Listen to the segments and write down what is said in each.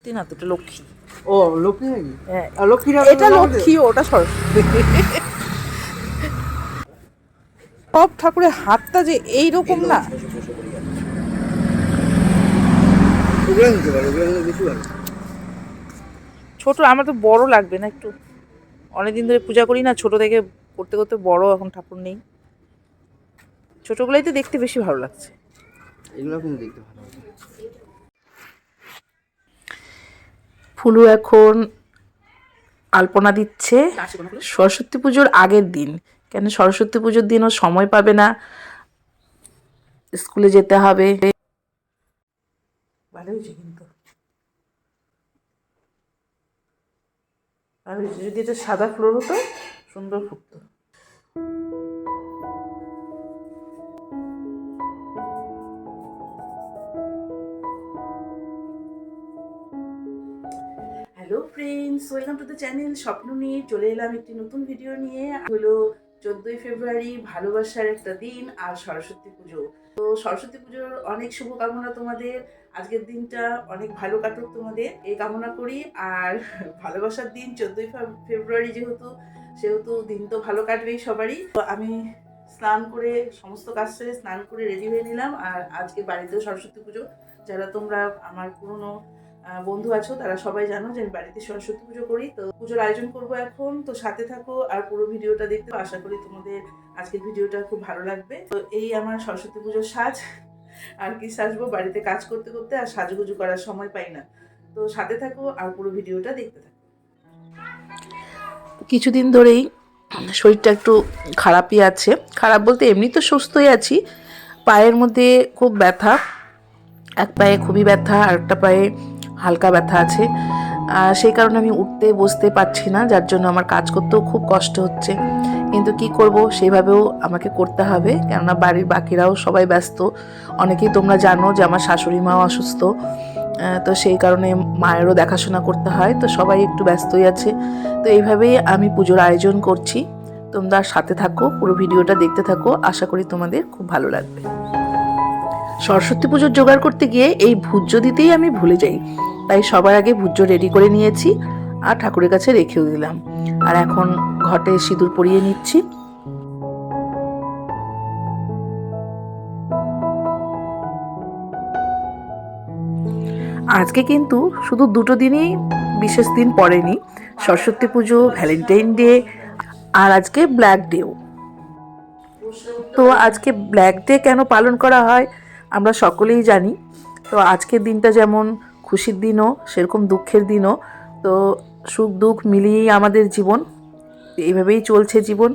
সত্যি না এটা লক্ষ্মী। ও লক্ষ্মী নাকি? হ্যাঁ। লক্ষ্মী এটা লক্ষ্মী ওটা সরস্বতী। সব ঠাকুরের হাতটা যে না। নিলে বেশি ভালো। ছোট আমার তো বড় লাগবে না একটু। অনেকদিন ধরে পূজা করি না ছোট থেকে করতে করতে বড় এখন ঠাকুর নেই। ছোটগুলোই তো দেখতে বেশি ভালো লাগছে। এগুলো দেখতে ভালো ফুলু এখন আলপনা দিচ্ছে সরস্বতী পুজোর আগের দিন। কেন সরস্বতী পুজোর দিনও সময় পাবে না। স্কুলে যেতে হবে। ভালো হয়েছে কিন্তু। যদি এটা সাদা ফ্লোর হতো সুন্দর ফুটতো। Hello friends welcome to the channel স্বপ্ন নিয়ে চলে এলাম একটি নতুন ভিডিও নিয়ে। হলো চোদ্দোই ফেব্রুয়ারি, ভালোবাসার একটা দিন আর সরস্বতী পুজো। তো সরস্বতী পুজোর অনেক শুভকামনা তোমাদের। আজকের দিনটা অনেক ভালো কাটুক তোমাদের। এই কামনা করি। আর ভালোবাসার দিন চোদ্দোই ফেব্রুয়ারি যেহেতু, সেহেতু দিন তো ভালো কাটবেই সবারই। তো আমি স্নান করে সমস্ত কাজ সেরে স্নান করে রেডি হয়ে নিলাম। আর আজকে বাড়িতেও সরস্বতী পুজো। যারা তোমরা আমার পুরনো বন্ধু আছো, তারা সবাই জানো যে আমি বাড়িতে সরস্বতী পুজো করি, তো পুজোর আয়োজন করব এখন। তো সাথে থাকো আর পুরো ভিডিওটা দেখতে আশা করি তোমাদের আজকের ভিডিওটা খুব ভালো লাগবে। তো এই আমার সরস্বতী পুজোর সাজ। আর কি সাজবো, বাড়িতে কাজ করতে করতে আর সাজগুজু করার সময় পাই না। তো সাথে থাকো আর পুরো ভিডিওটা দেখতে থাকো। কিছুদিন ধরেই শরীরটা একটু খারাপই আছে। খারাপ বলতে এমনি তো সুস্থই আছি। পায়ের মধ্যে খুব ব্যথা। এক পায়ে খুবই ব্যথা, আর একটা পায়ে হালকা ব্যথা আছে। আর সেই কারণে আমি উঠতে, বসতে পারছি না, যার জন্য আমার কাজ করতেও খুব কষ্ট হচ্ছে। কিন্তু কি করব, সেভাবেও আমাকে করতে হবে। কেননা বাড়ির বাকিরাও সবাই ব্যস্ত। অনেকেই তোমরা জানো যে আমার শাশুড়ি মাও অসুস্থ। তো সেই কারণে মায়েরও দেখাশোনা করতে হয়। তো সবাই একটু ব্যস্তই আছে। তো এইভাবেই আমি পুজোর আয়োজন করছি। তোমরা সাথে থাকো, পুরো ভিডিওটা দেখতে থাকো। আশা করি তোমাদের খুব ভালো লাগবে। সরস্বতী পুজোর জোগাড় করতে গিয়ে এই ভুজ্য দিতেই আমি ভুলে যাই। তাই সবার আগে ভুজ্য রেডি করে নিয়েছি আর ঠাকুরের কাছে রেখেও দিলাম। আর এখন ঘটে সিঁদুর পরিয়ে নিচ্ছি। আজকে কিন্তু শুধু দুটো দিনই, বিশেষ দিন পড়েনি, সরস্বতী পুজো, ভ্যালেন্টাইন ডে, আর আজকে ব্ল্যাক ডেও। তো আজকে ব্ল্যাক ডে কেন পালন করা হয়, আমরা সকলেই জানি। তো আজকের দিনটা যেমন খুশির দিনও, সেরকম দুঃখের দিনও। তো সুখ দুঃখ মিলিয়েই আমাদের জীবন। এইভাবেই চলছে জীবন।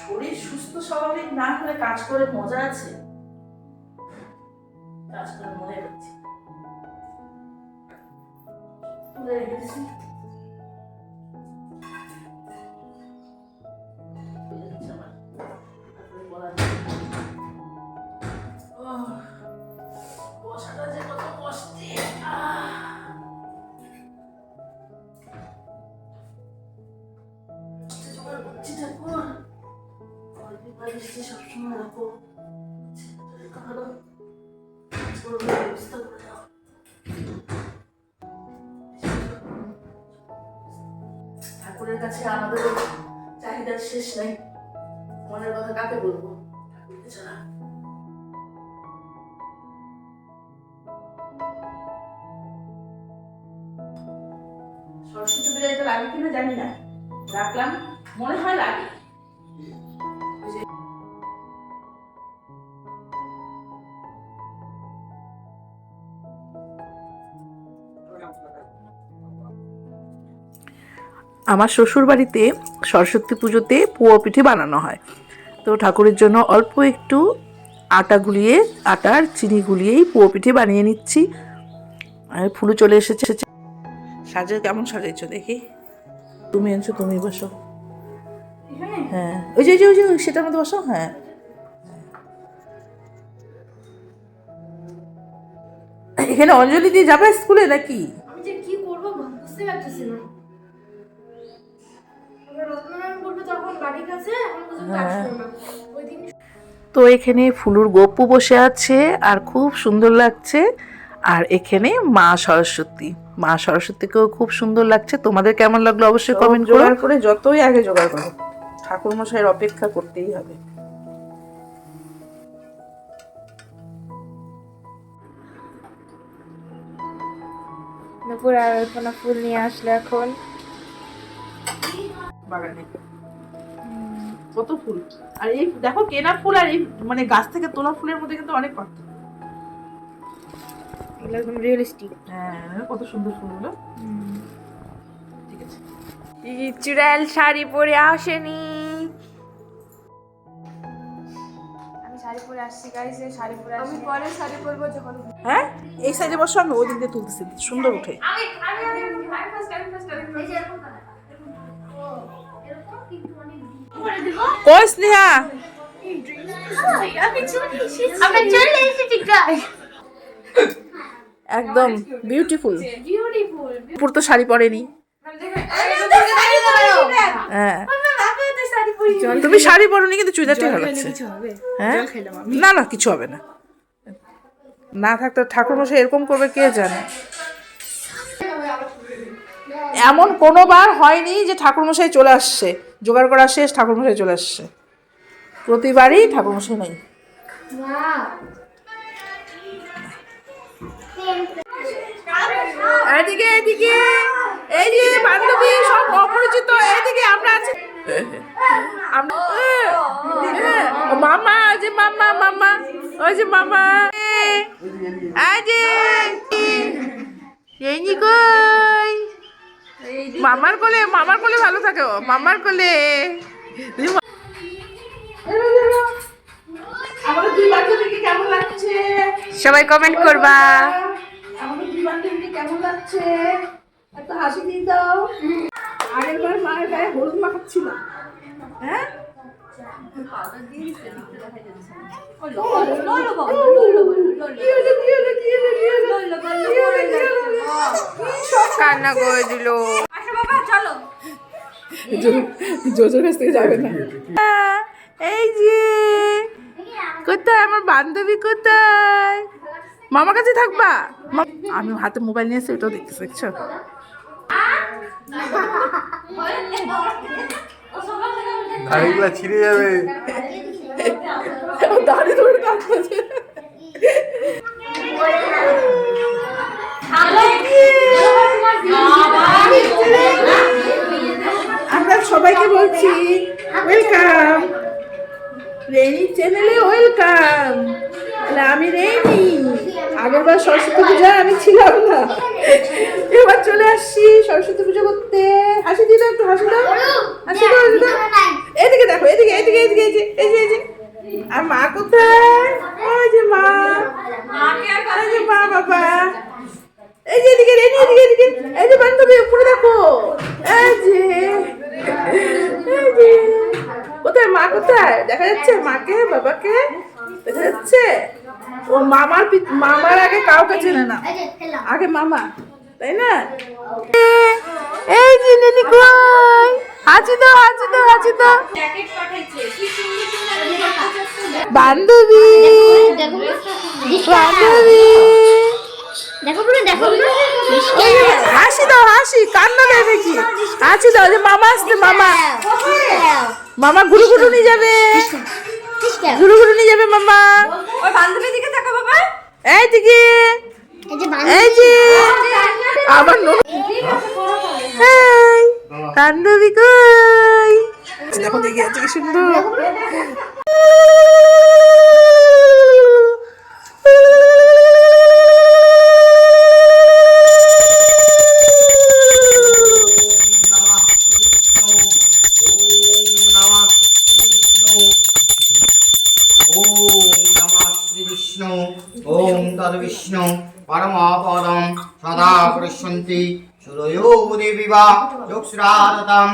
শরীর সুস্থ স্বাভাবিক না কাজ করে মজা আছে? কাজ করে করবার ব্যবস্থা করে মনের কথা কাকে বলব সরস্বতী পূজা এটা লাগে কিনা জানি না রাখলাম মনে হয় লাগে আমার শ্বশুর বাড়িতে সরস্বতী পুজোতে পোয়া পিঠে বানানো হয়। তো ঠাকুরের জন্য অল্প একটু আটা গুলিয়ে আটার চিনি গুলিয়েই পোয়া পিঠে বানিয়ে নিচ্ছি। আর ফুলু চলে এসেছে। সাজে কেমন সাজাইছো দেখি? তুমি এনেছো তুমি বসো। হ্যাঁ। ওই যে ওই যে ওই যে ওই সেটার মধ্যে বসো। হ্যাঁ। এখানে অঞ্জলি দিয়ে যাবে স্কুলে নাকি? আমি যে কি করব বুঝতে পারতেছি না। বলবে তখন বাড়ির কাছে তো এখানে ফুলুর গপ্পু বসে আছে আর খুব সুন্দর লাগছে। আর এখানে মা সরস্বতী। মা সরস্বতীকেও খুব সুন্দর লাগছে। তোমাদের কেমন লাগল অবশ্যই কমেন্ট করো। জোগাড় করে যতই আগে জোগাড় করো ঠাকুর মশাইয়ের অপেক্ষা করতেই হবে। দুপুর আর ফুল নিয়ে আসলে এখন। বাগানে। কত ফুল। আর এই দেখো কেনা ফুল আর এই মানে গাছ থেকে তোলা ফুলের মধ্যে কিন্তু অনেক পার্থক্য। এগুলো একদম রিয়েলিস্টিক হ্যাঁ কত সুন্দর ফুলগুলো। ঠিক আছে। চুড়াল শাড়ি পরে আসেনি। আমি শাড়ি পরে আসছি গাইস শাড়ি পরে আসছি। আমি পরে শাড়ি পরবো যখন। হ্যাঁ? এই সাইডে বসো আমি ওই দিক দিয়ে তুলতেছি সুন্দর উঠে। আমি আমি আমি আমি ফার্স্ট আমি ফার্স্ট কই স্নেহা? একদম বিউটিফুল উপর তো শাড়ি পরেনি। হ্যাঁ। তুমি শাড়ি পরনি কিন্তু চুড়িদারটাই ভালো লাগছে। হ্যাঁ? না না কিছু হবে না। না থাকতে ঠাকুর মশাই এরকম করবে কে জানে? এমন কোনোবার হয়নি যে ঠাকুর মশাই চলে আসছে। জোগাড় করা শেষ ঠাকুর মশাই চলে আসছে প্রতিবারই ঠাকুর মশাই নেই এদিকে এদিকে এই যে বান্ধবী সব অপরিচিত এদিকে আমরা আছি মামা যে মামা মামা ওই যে মামা যে এই কই মামার কোলে মামার কোলে ভালো থাকে ও, মামার কোলে। সবাই কমেন্ট করবা। আমাদের কেমন লাগছে? এত হাসি দিয়ে দাও। আগের বার মায়ের গায়ে হলুদ মাখাচ্ছিল। হ্যাঁ? কান্না করে দিল। জোজোর কাছ থেকে যাবে না। এই যে কোথায়? আমার বান্ধবী কোথায়? মামার কাছে থাকবা? আমি হাতে মোবাইল নিয়ে এসে ওটাও দেখতেছি দেখছ? দাড়িগুলো ছিঁড়ে যাবে। দাঁড়িয়ে ধরে কাঁদছে। আমরা সবাইকে বলছি ওয়েলকাম রেনি চ্যানেলে ওয়েলকাম। তাহলে আমি রেনি আগের বার সরস্বতী পূজা আমি ছিলাম না। এবার চলে আসছি সরস্বতী পুজো করতে। হাসি দিও একটু হাসি দাও। হাসি দাও হাসি দাও। এদিকে দেখো, এদিকে এদিকে এদিকে, এই যে এই যে এই যে। আর মা কোথায়? ওই যে মা। ওই যে মা, বাবা। এই যে এদিকে রেনি এদিকে এদিকে। এই যে বান্ধবী, উপরে দেখো। এই যে এই যে কোথায় মা কোথায়? দেখা যাচ্ছে মাকে, বাবাকে? দেখা যাচ্ছে? ও মামার মামার আগে কাউকে চেনে না। আগে মামা, তাই না? এই যে নিনি কই? হাসি দাও দাও বান্ধবী। বান্ধবী। হাসি দাও, হাসি, কান্না দেয় নাকি? হাসি দাও, যে মামা আসছে, মামা। মামা ঘুরু ঘুরু নিয়ে যাবে। ঘুরু ঘুরু নিয়ে যাবে মামা। ওই বান্ধবীর দিকে তাকা বাবা। এই দিকে এই যে এই আবার নো- বান্ধবী কই? দেখো দেখি আছে কি সুন্দর। যোগশ্রাদতাম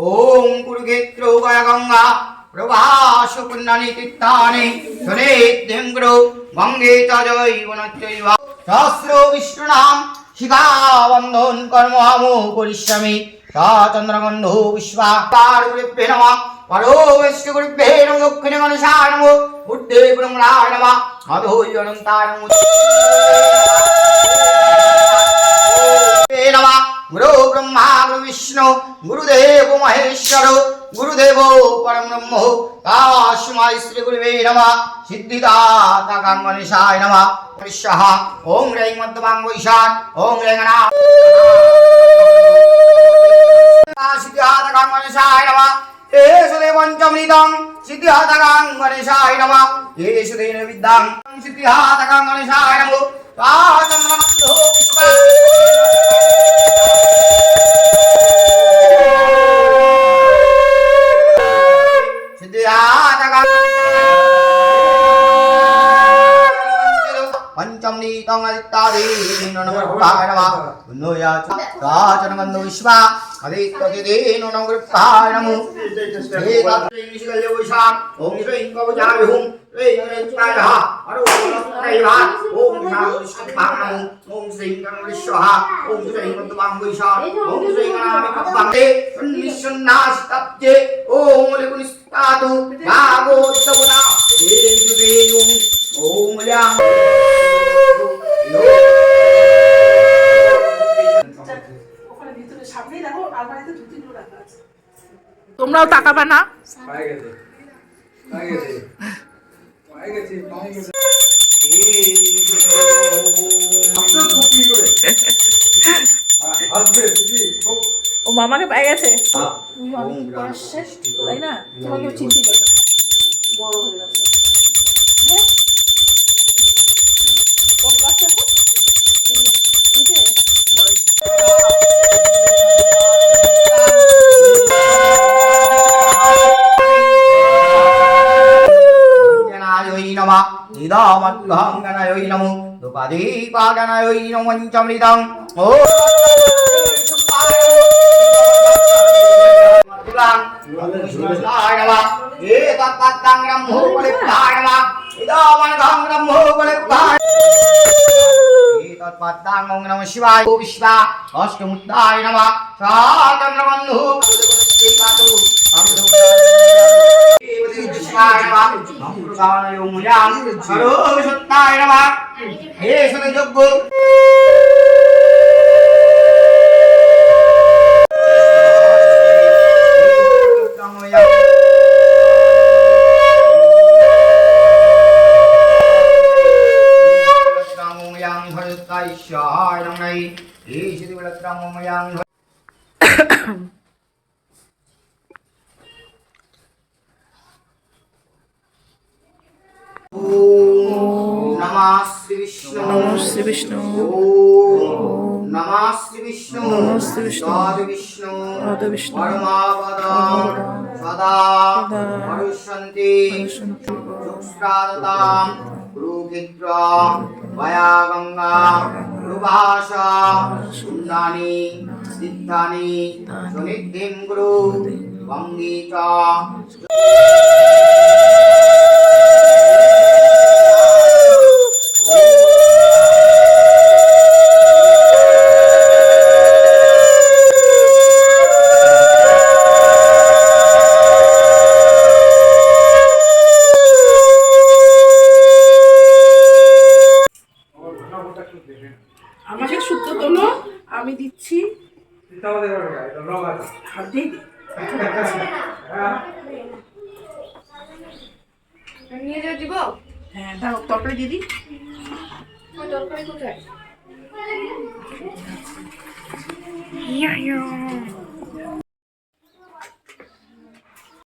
ওম কুরুক্ষেত্র গয়া গঙ্গা প্রভাস পুণ্যানি তীর্থানি সুনেত্যঙ্গ্র গঙ্গে তজৈবনচৈব সহস্র বিষ্ণুনাম শিখাবন্ধন কর্ম আমো করিষ্যামি চন্দ্রগন্ধ বিশ্বাকারুরেভ্যে নমঃ পরো বৈষ্ণু গুরুভ্যে নমো দক্ষিণে গণেশায় নমো বুদ্ধে ব্রহ্মণায় নমঃ অধো অনন্তায় নমো गुरो ब्रह्मा गुरुविष्णु गुरुदेव महेश्वर गुरुदेव परब्रह्म तास्मै श्रीगुरुवे नमः सिद्धिदाता गङ्गनिशाय नमः विश्वः ॐ ह्रैं मध्यमाङ्ग ईशान् ॐ ह्रैङ्गणा सिद्धिदाता गङ्गनिशाय नमः 예수대원점이당 시티하다강 가네샤이 나마 예수대인의 윗당 시티하다강 가네샤이 나무 아장만호 비수가 시티하다강 원점리당 아직다리 민노는 바이나마 분노야 자전만 노시바 আদিত্যদিন নমকারণমু হে তত্র ইংশিকালে বৈশাখ ওম ইশ ইঙ্গবজায় হুম। এই ইন্দ্রায়হ আরও কাইবা ওম নামস্কভানমু ওম শ্রীঙ্গনরিশ্বহা ওম শ্রীঙ্গতবাং বৈশাখ। ওম শ্রীঙ্গনামিকবাঙ্গে নিঃসন্নাস তপ্তে। ওম লিগুনিস্তাদু ভাগোত্তমনা হে যুদে ওম। ওম ল্যাং আলমারিতে দু তিনটে রাখা আছে। তোমরাও তাকাবা না। পায়ে গেছে। পায়ে পায়ে গেছে পায়ে গেছে। আপনার খুব কি করে আসবে দিদি খুব ও মামাকে পেয়ে গেছে তাই না? তোমাকে চিনতে বড় হ্যাঁ? গণায় নমঃ নিদামদ্ভং গণায় নমো দুপাদীপাগণায় নমঃ পঞ্চমৃতং ও এতৎপত্তাং ব্রহ্মো বলিপ্পায় নমঃ ইদামনঘং ব্রহ্মো বলিপ্পায় এতৎপত্তাং ওং মঙ্গলায় মুয়াং সর্বসত্তায় নমঃ হে সদযোগ্য নমঃ শ্রী বিষ্ণু নমঃ বিষ্ণু নমঃ শ্রী বিষ্ণু নমঃ শ্রী বিষ্ণু। ভয়া গঙ্গা গুরুভাষ সুন্দানি সিদ্ধানি গুরু বঙ্গী হাত দিয়ে দিই। নিয়ে যাও দিব হ্যাঁ দাও তরকারি দিদি কোথায়।